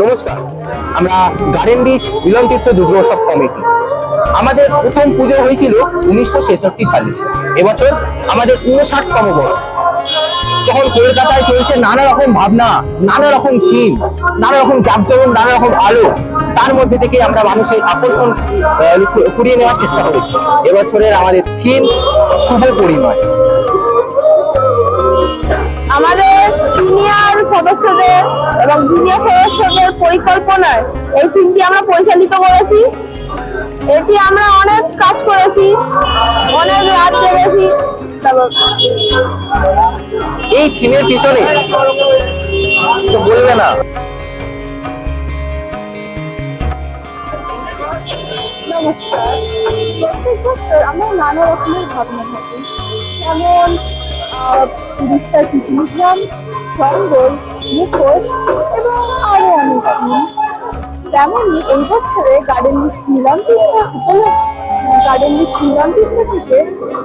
নমস্কার, আমরা Garden Beach, Milan Tirtha Durgotsav committee. আমাদের প্রথম পুজো হয়েছিল উনিশশো ছেষট্টি সালে। এবছর আমাদের উনষাটতম বর্ষ। যখন কলকাতায় চলছে নানা রকম ভাবনা, নানা রকম থিম, নানা রকম জাকজমন নানা রকম আলো, তার মধ্যে থেকে আমরা মানুষের আকর্ষণ কুড়িয়ে নেওয়ার চেষ্টা করেছি। এবছরের আমাদের থিম শুভ পরিময়। আমাদের সিনিয়র সদস্যদের এবং জুনিয়র সদস্যদের পরিকল্পনায় এই থিমটি আমরা পরিচালিত করেছি। এটি আমরা অনেক কাজ করেছি অনেক রাত জেগেছি। এই থিমের পিছনে তো বলবে না। নমস্কার। প্রত্যেক বছর আমার নানা রকমের ভাবনা থাকে যেমন আহ, উড়িষ্যার পিকনিক গ্রাম জঙ্গল মুখোশ এবং আরও অনেক তেমনই এই বছরে garden miss Milan garden miss Milan থেকে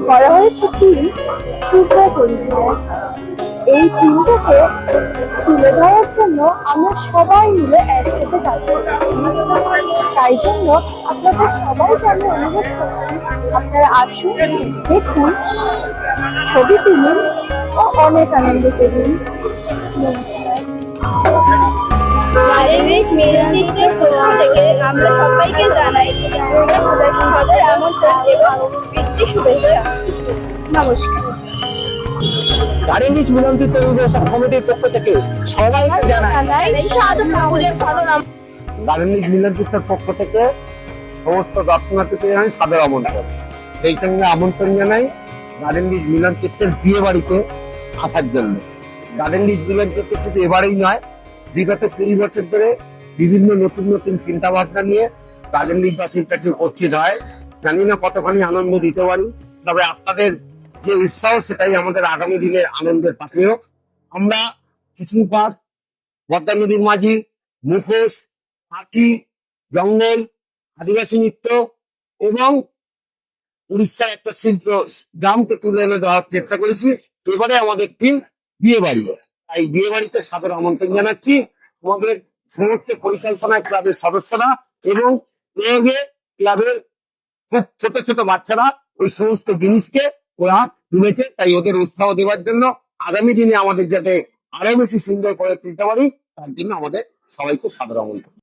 করা হয়েছে টিম শুভ পরিচয় এই টিমটাকে তুলে ধরার জন্য আমরা সবাই মিলে একসাথে কাজ করছি। তাই জন্য আপনাদের সবাইকে আমি অনুরোধ করছি আপনারা আসুন দেখুন ছবি তুলুন ও অনেক আনন্দ করুন। নমস্কার। পক্ষ থেকে আমরা সবাইকে জানাই দুর্গা পূজার সাদর আমন্ত্রণ এবং প্রীতি শুভেচ্ছা নমস্কার মিলন কমিটির পক্ষ থেকে সবাইকে জানাই জানাই সাদর আমাদের সাদর গার্ডেন মিলন তীর্থের পক্ষ থেকে সমস্ত দর্শনার্থীকে জানাই সাদর আমন্ত্রণ সেই সঙ্গে আমন্ত্রণ জানাই গার্ডেন বিচ মিলন তীর্থের বিয়ে বাড়িতে আসার জন্য। গার্ডেন বিচ মিলন তীর্থ শুধু এবারেই নয়, বিগত কুড়ি বছর ধরে বিভিন্ন নতুন নতুন চিন্তা ভাবনা নিয়ে গার্ডেন বিচবাসীর কাছে উপস্থিত হয়। জানি না কতখানি আনন্দ দিতে পারি, তবে আপনাদের যে উৎসাহ, সেটাই আমাদের আগামী দিনের আনন্দের পাথেয়। আমরা কিছু পার্ক পদ্মা নদীর মাঝি মুখোশ পাখি, জঙ্গল, আদিবাসী নৃত্য এবং উড়িষ্যার একটা শিল্প গ্রামকে তুলে এনে দেওয়ার চেষ্টা করেছি। এবারে আমাদের টিম বিয়ে বাড়ি তাই বিয়ে বাড়িতে সাদর আমন্ত্রণ জানাচ্ছি। আমাদের সমস্ত পরিকল্পনা ক্লাবের সদস্যরা এবং প্রয়োগে ক্লাবের খুব ছোট ছোট বাচ্চারা ওই সমস্ত জিনিসকে ওরা তুলেছে। তাই ওদের উৎসাহ দেওয়ার জন্য আগামী দিনে আমাদের যাতে আরও বেশি সুন্দর করে তুলতে পারি, তার জন্য আমাদের সবাইকে সাদর আমন্ত্রণ।